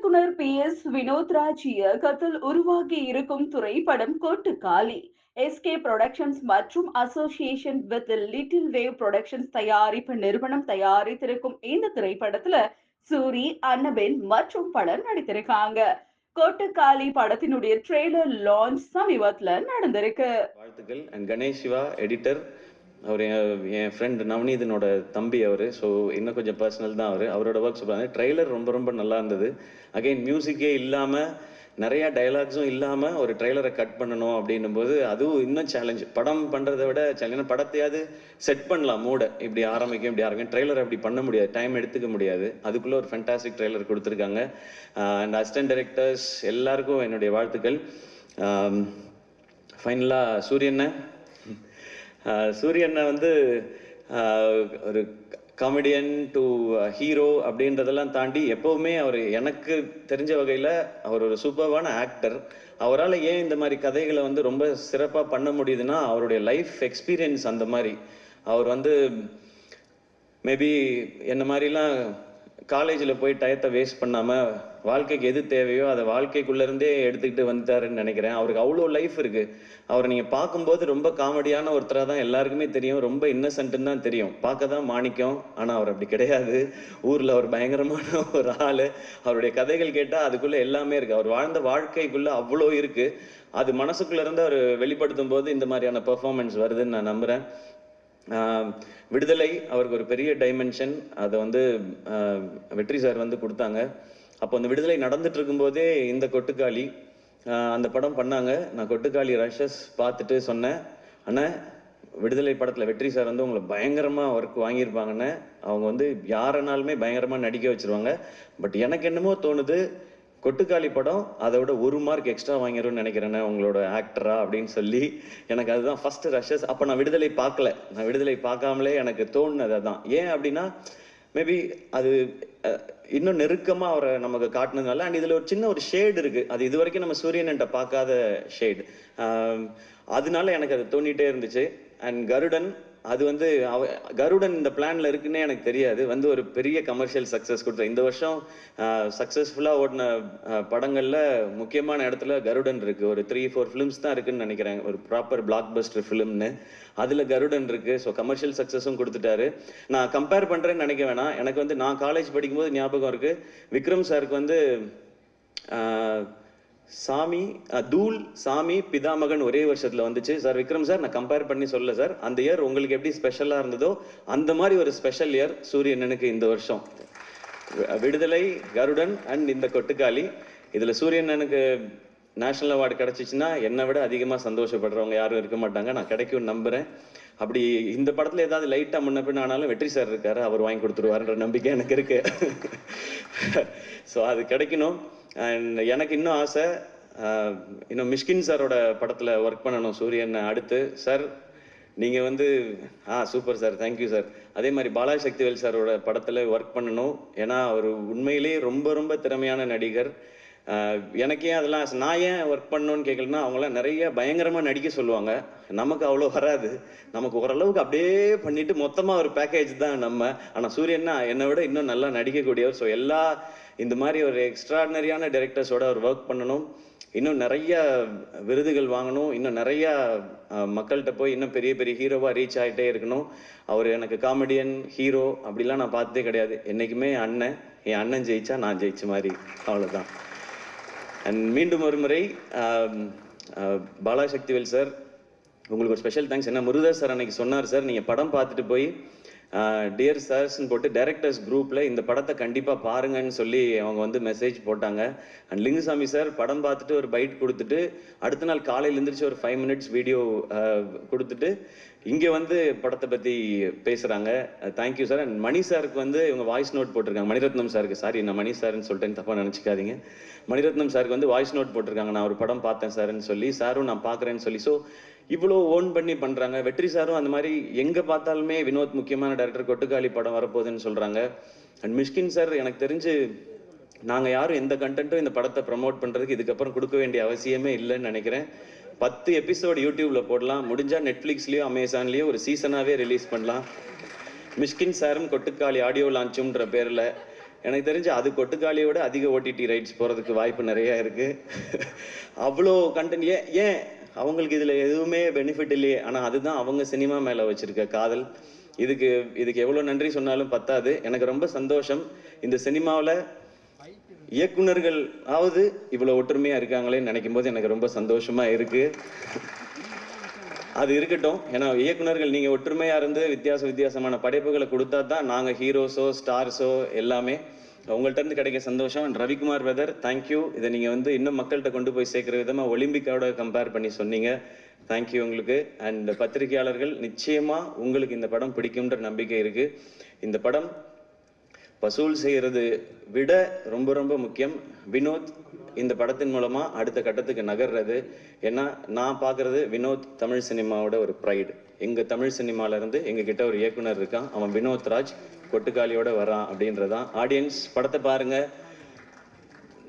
இயக்குனர் B. S. Vinodraj இயக்கத்தில் உருவாகி இருக்கும் திரைப்படம் கொட்டுக்காளி எஸ்கே புரொடக்ஷன்ஸ் மற்றும் association with Little Wave Productions தயாரிப்பு நிறுவனம் தயாரித்திருக்கும் இந்த திரைப்படத்துல சூரி அன்னபென் மற்றும் பலர் நடித்திருக்காங்க. கோட்டுக்காளி படத்தினுடைய ட்ரெய்லர் லான்ச் சமீபத்துல நடந்திருக்கு. வாழ்த்துக்கள். கணேஷ் சிவா எடிட்டர் அவர் என் என் ஃப்ரெண்ட் நவநீதனோட தம்பி அவர். ஸோ இன்னும் கொஞ்சம் பர்சனல் தான் அவர். அவரோட ஒர்க் சொல்கிறாங்க ட்ரெய்லர் ரொம்ப ரொம்ப நல்லா இருந்தது. அகைன் மியூசிக்கே இல்லாமல் நிறையா டயலாக்ஸும் இல்லாமல் ஒரு ட்ரெய்லரை கட் பண்ணணும் அப்படின்னும் போது அதுவும் இன்னும் சேலஞ்ச் படம் பண்ணுறதை விட சேலஞ்ச் படத்தையாவது செட் பண்ணலாம் மூடை. இப்படி ஆரம்பிக்கும் இப்படி ஆரம்பிக்கும். ட்ரெய்லர் அப்படி பண்ண முடியாது. டைம் எடுத்துக்க முடியாது. அதுக்குள்ளே ஒரு ஃபென்டாஸ்டிக் ட்ரெய்லர் கொடுத்துருக்காங்க. அண்ட் அசிஸ்டன்ட் டைரக்டர்ஸ் எல்லாருக்கும் என்னுடைய வாழ்த்துக்கள். ஃபைனலாக சூரியண்ண சூரியனை வந்து ஒரு காமெடியன் டு ஹீரோ அப்படின்றதெல்லாம் தாண்டி எப்போவுமே அவர் எனக்கு தெரிஞ்ச வகையில் அவர் ஒரு சூப்பர்வான ஆக்டர் அவரால் ஏன் இந்த மாதிரி கதைகளை வந்து ரொம்ப சிறப்பாக பண்ண முடியுதுன்னா அவருடைய லைஃப் எக்ஸ்பீரியன்ஸ் அந்த மாதிரி. அவர் வந்து மேபி என்ன மாதிரிலாம் காலேஜில் போய் டயத்தை வேஸ்ட் பண்ணாமல் வாழ்க்கைக்கு எது தேவையோ அதை வாழ்க்கைக்குள்ளேருந்தே எடுத்துக்கிட்டு வந்துட்டாருன்னு நினைக்கிறேன். அவருக்கு அவ்வளோ லைஃப் இருக்குது அவரை நீங்கள் பார்க்கும்போது ரொம்ப காமெடியான ஒருத்தராக தான் எல்லாருக்குமே தெரியும். ரொம்ப இன்னசென்ட்டுன்னு தான் தெரியும். பார்க்க தான் மாணிக்கம். ஆனால் அவர் அப்படி கிடையாது. ஊரில் அவர் பயங்கரமான ஒரு ஆள். அவருடைய கதைகள் கேட்டால் அதுக்குள்ளே எல்லாமே இருக்குது அவர் வாழ்ந்த வாழ்க்கைக்குள்ளே அவ்வளோ இருக்குது அது மனசுக்குள்ளேருந்து அவர் வெளிப்படுத்தும் போது இந்த மாதிரியான பெர்ஃபார்மன்ஸ் வருதுன்னு நான் நம்புகிறேன் விடுதலை அவருக்கு ஒரு பெரிய டைமென்ஷன் அதை வந்து வெற்றி சார் வந்து கொடுத்தாங்க. அப்போ அந்த விடுதலை நடந்துட்டு இருக்கும்போதே இந்த கொட்டுக்காளி அந்த படம் பண்ணாங்க. நான் கொட்டுக்காளி ரஷஸ் பார்த்துட்டு சொன்னேன் ஆனால் விடுதலை படத்தில் வெற்றி சார் வந்து உங்களை பயங்கரமாக ஒர்க் வாங்கியிருப்பாங்கன்னு அவங்க வந்து யாரனாலுமே பயங்கரமாக நடிக்க வச்சிருவாங்க. பட் எனக்கு என்னமோ தோணுது கொட்டுக்காளி படம் அதை விட ஒரு மார்க் எக்ஸ்ட்ரா வாங்கிரும்னு நினைக்கிறேனே உங்களோட ஆக்டரா அப்படின்னு சொல்லி எனக்கு அதுதான் ஃபர்ஸ்ட் ரஷஸ். அப்போ நான் விடுதலை பார்க்கல. நான் விடுதலை பார்க்காமலே எனக்கு தோணுனது அதான். ஏன் அப்படின்னா மேபி அது இன்னும் நெருக்கமாக அவரை நமக்கு காட்டினதுனால அண்ட் இதில் ஒரு சின்ன ஒரு ஷேடு இருக்கு. அது இது வரைக்கும் நம்ம சூரியன்கிட்ட பார்க்காத ஷேடு அதனால எனக்கு அது தோண்டிகிட்டே இருந்துச்சு. அண்ட் கருடன் அது வந்து அவ கருடன் இந்த பிளான்ல இருக்குன்னே எனக்கு தெரியாது. வந்து ஒரு பெரிய கமர்ஷியல் சக்ஸஸ் கொடுத்த. இந்த வருஷம் சக்ஸஸ்ஃபுல்லாக ஓடின படங்களில் படங்கள்ல முக்கியமான இடத்துல கருடன் இருக்கு. ஒரு த்ரீ ஃபோர் ஃபிலிம்ஸ் தான் இருக்குன்னு நினைக்கிறேன். ஒரு ப்ராப்பர் பிளாக் பஸ்டர் ஃபிலிம்னு அதுல கருடன் இருக்கு. ஸோ கமர்ஷியல் சக்ஸஸும் கொடுத்துட்டாரு. நான் கம்பேர் பண்றேன்னு நினைக்க வேணாம். எனக்கு வந்து நான் காலேஜ் படிக்கும்போது ஞாபகம் இருக்கு. விக்ரம் சாருக்கு வந்து சாமி தூள் சாமி பிதாமகன் ஒரே வருஷத்தில் வந்துச்சு. சார் விக்ரம் சார் நான் கம்பேர் பண்ணி சொல்ல சார். அந்த இயர் உங்களுக்கு எப்படி ஸ்பெஷலாக இருந்ததோ அந்த மாதிரி ஒரு ஸ்பெஷல் இயர் சூரியனனுக்கு இந்த வருஷம். விடுதலை கருடன் அண்ட் இந்த கொட்டுக்காளி. இதில் சூரியனனுக்கு நேஷனல் அவார்டு கிடச்சிச்சின்னா என்னை விட அதிகமாக சந்தோஷப்படுறவங்க யாரும் இருக்க மாட்டாங்க. நான் கிடைக்கும் நம்புகிறேன் அப்படி இந்த படத்தில் ஏதாவது லைட்டாக முன்ன பின்ன ஆனாலும் வெற்றி சார் இருக்காரு. அவர் வாங்கி கொடுத்துருவாருன்ற நம்பிக்கை எனக்கு இருக்குது ஸோ அது கிடைக்கணும். அண்ட் எனக்கு இன்னும் ஆசை இன்னும் மிஷ்கின் சாரோட படத்தில் ஒர்க் பண்ணணும் சூரியன் அடுத்து. சார் நீங்கள் வந்து ஆ super sir thank you sir அதே மாதிரி பாலா சக்திவேல் சாரோட படத்தில் ஒர்க் பண்ணணும். ஏன்னா அவர் உண்மையிலேயே ரொம்ப ரொம்ப திறமையான நடிகர். எனக்கே எனக்கு ஏன் அதெல்லாம் நான் ஏன் ஒர்க் பண்ணணும்னு கேட்கலன்னா அவங்களாம் நிறைய பயங்கரமாக நடிக்க சொல்லுவாங்க. நமக்கு அவ்வளோ வராது. நமக்கு ஓரளவுக்கு அப்படியே பண்ணிட்டு மொத்தமாக ஒரு பேக்கேஜ் தான் நம்ம. ஆனால் சூரியன்னா என்னை விட இன்னும் நல்லா நடிக்கக்கூடியவர். ஸோ எல்லா இந்த மாதிரி ஒரு எக்ஸ்ட்ராடினரியான டைரக்டர்ஸோட அவர் ஒர்க் பண்ணணும். இன்னும் நிறைய விருதுகள் வாங்கணும். இன்னும் நிறைய மக்கள்கிட்ட போய் இன்னும் பெரிய பெரிய ஹீரோவாக ரீச் ஆகிட்டே இருக்கணும். அவர் எனக்கு காமெடியன் ஹீரோ அப்படிலாம் நான் பார்த்ததே கிடையாது. என்றைக்குமே அண்ணன் என் அண்ணன் ஜெயிச்சா நான் ஜெயிச்ச மாதிரி. அவ்வளோதான் அண்ட் மீண்டும் ஒரு முறை பாலா சக்திவேல் சார் உங்களுக்கு ஒரு ஸ்பெஷல் தேங்க்ஸ் என்ன முருதா சார் அன்னைக்கு சொன்னார் சார் நீங்கள் படம் பார்த்துட்டு போய் டியர் சார்ஸ்ன்னு போட்டு டைரக்டர்ஸ் குரூப்பில் இந்த படத்தை கண்டிப்பாக பாருங்கன்னு சொல்லி அவங்க வந்து மெசேஜ் போட்டாங்க. அண்ட் லிங்குசாமி சார் படம் பார்த்துட்டு ஒரு பைட் கொடுத்துட்டு அடுத்த நாள் காலையில் எழுந்திரிச்சு ஒரு ஃபைவ் மினிட்ஸ் வீடியோ கொடுத்துட்டு இங்கே வந்து படத்தை பற்றி பேசுகிறாங்க தேங்க்யூ சார் அண்ட் மணி சாருக்கு வந்து இவங்க வாய்ஸ் நோட் போட்டிருக்காங்க. மணிரத்னம் சாருக்கு சாரி நான் மணி சார்னு சொல்லிட்டேன் தப்பாக நினச்சிக்காதீங்க. மணிரத்னம் சாருக்கு வந்து வாய்ஸ் நோட் போட்டிருக்காங்க. நான் ஒரு படம் பார்த்தேன் சார்னு சொல்லி சாரும் நான் பார்க்குறேன்னு சொல்லி. ஸோ இவ்வளோ ஓன் பண்ணி பண்ணுறாங்க வெற்றி சாரும் அந்த மாதிரி எங்கே பார்த்தாலுமே வினோத் முக்கியமான டேரக்டர் கொட்டுக்காளி படம் வரப்போகுதுன்னு சொல்கிறாங்க அண்ட் மிஷ்கின் சார் எனக்கு தெரிஞ்சு நாங்கள் யாரும் எந்த கண்டென்ட்டும் இந்த படத்தை ப்ரமோட் பண்ணுறதுக்கு இதுக்கப்புறம் கொடுக்க வேண்டிய அவசியமே இல்லைன்னு நினைக்கிறேன். பத்து எபிசோடு யூடியூப்பில் போடலாம். முடிஞ்சால் நெட்ஃப்ளிக்ஸ்லேயோ அமேசான்லேயோ ஒரு சீசனாகவே ரிலீஸ் பண்ணலாம். மிஷ்கின் சாரும் கொட்டுக்காளி ஆடியோ லான்ச்சுன்ற பேரில் எனக்கு தெரிஞ்சு அது கொட்டுக்காளியோட அதிக ஓடிடி ரைட்ஸ் போகிறதுக்கு வாய்ப்பு நிறையா இருக்குது அவ்வளோ கண்டென்ட் ஏன் ஏன் அவங்களுக்கு இதில் எதுவுமே பெனிஃபிட் இல்லையே. ஆனால் அதுதான் அவங்க சினிமா மேலே வச்சுருக்க காதல். இதுக்கு இதுக்கு எவ்வளோ நன்றி சொன்னாலும் பத்தாது. எனக்கு ரொம்ப சந்தோஷம். இந்த சினிமாவில் இயக்குனர்கள் ஆவது இவ்வளோ ஒற்றுமையாக இருக்காங்களேன்னு நினைக்கும் போது எனக்கு ரொம்ப சந்தோஷமாக இருக்குது அது இருக்கட்டும். ஏன்னா இயக்குனர்கள் நீங்கள் ஒற்றுமையாக இருந்து வித்தியாச வித்தியாசமான படைப்புகளை கொடுத்தா தான் நாங்கள் ஹீரோஸோ ஸ்டார்ஸோ எல்லாமே உங்கள்கிட்ட இருந்து கிடைக்க சந்தோஷம். And ரவிக்குமார் பிரதர் தேங்க்யூ இதை நீங்கள் வந்து இன்னும் மக்கள்கிட்ட கொண்டு போய் சேர்க்குற விதமாக ஒலிம்பிக்கோட கம்பேர் பண்ணி சொன்னீங்க. தேங்க்யூ உங்களுக்கு. அண்ட் பத்திரிகையாளர்கள் நிச்சயமாக உங்களுக்கு இந்த படம் பிடிக்கும்ன்ற நம்பிக்கை இருக்குது இந்த படம் வசூல் செய்கிறது விட ரொம்ப ரொம்ப முக்கியம். வினோத் இந்த படத்தின் மூலமாக அடுத்த கட்டத்துக்கு நகர்றது. ஏன்னா நான் பார்க்குறது வினோத் தமிழ் சினிமாவோட ஒரு ப்ரைடு எங்கள் தமிழ் சினிமாவிலேருந்து எங்கள் கிட்ட ஒரு இயக்குனர் இருக்கான். அவன் வினோத் ராஜ் கொட்டுக்காலியோட வரான் அப்படின்றதான். ஆடியன்ஸ் படத்தை பாருங்கள்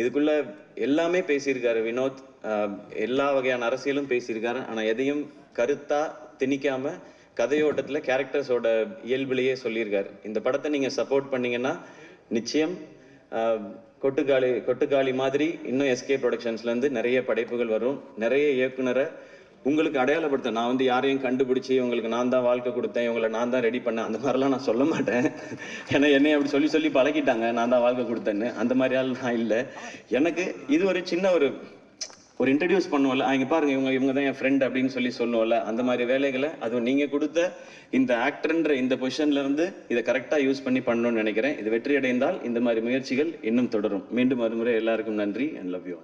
இதுக்குள்ள எல்லாமே பேசியிருக்காரு வினோத். எல்லா வகையான அரசியலும் பேசியிருக்காரு. ஆனால் எதையும் கருத்தா திணிக்காம கதையோட்டத்தில் கேரக்டர்ஸோட இயல்பிலேயே சொல்லியிருக்காரு. இந்த படத்தை நீங்க சப்போர்ட் பண்ணீங்கன்னா நிச்சயம் கொட்டுக்காளி கொட்டுக்காளி மாதிரி இன்னும் எஸ்கே ப்ரொடக்ஷன்ஸ்லேருந்து நிறைய படைப்புகள் வரும். நிறைய இயக்குனரை உங்களுக்கு அடையாளப்படுத்த நான் வந்து யாரையும் கண்டுபிடிச்சி உங்களுக்கு நான் தான் வாழ்க்கை கொடுத்தேன் இவங்களை நான் தான் ரெடி பண்ணேன் அந்த மாதிரிலாம் நான் சொல்ல மாட்டேன். ஏன்னா என்னை அப்படி சொல்லி சொல்லி பழகிட்டாங்க நான் தான் வாழ்க்கை கொடுத்தேன்னு. அந்த மாதிரி ஆள் நான் இல்லை. எனக்கு இது ஒரு சின்ன ஒரு ஒரு இன்ட்ரடியூஸ் பண்ணுவோம்ல அவங்க பாருங்க இவங்க இவங்க தான் என் ஃப்ரெண்ட் அப்படின்னு சொல்லி சொல்லுவோம்ல அந்த மாதிரி வேலைகளை அதுவும் நீங்கள் கொடுத்த இந்த ஆக்டர்ன்ற இந்த பொசிஷன்ல இருந்து இதை கரெக்டாக யூஸ் பண்ணி பண்ணணும்னு நினைக்கிறேன். இது வெற்றி அடைந்தால் இந்த மாதிரி முயற்சிகள் இன்னும் தொடரும். மீண்டும் மறுமுறை எல்லாருக்கும் நன்றி. And love you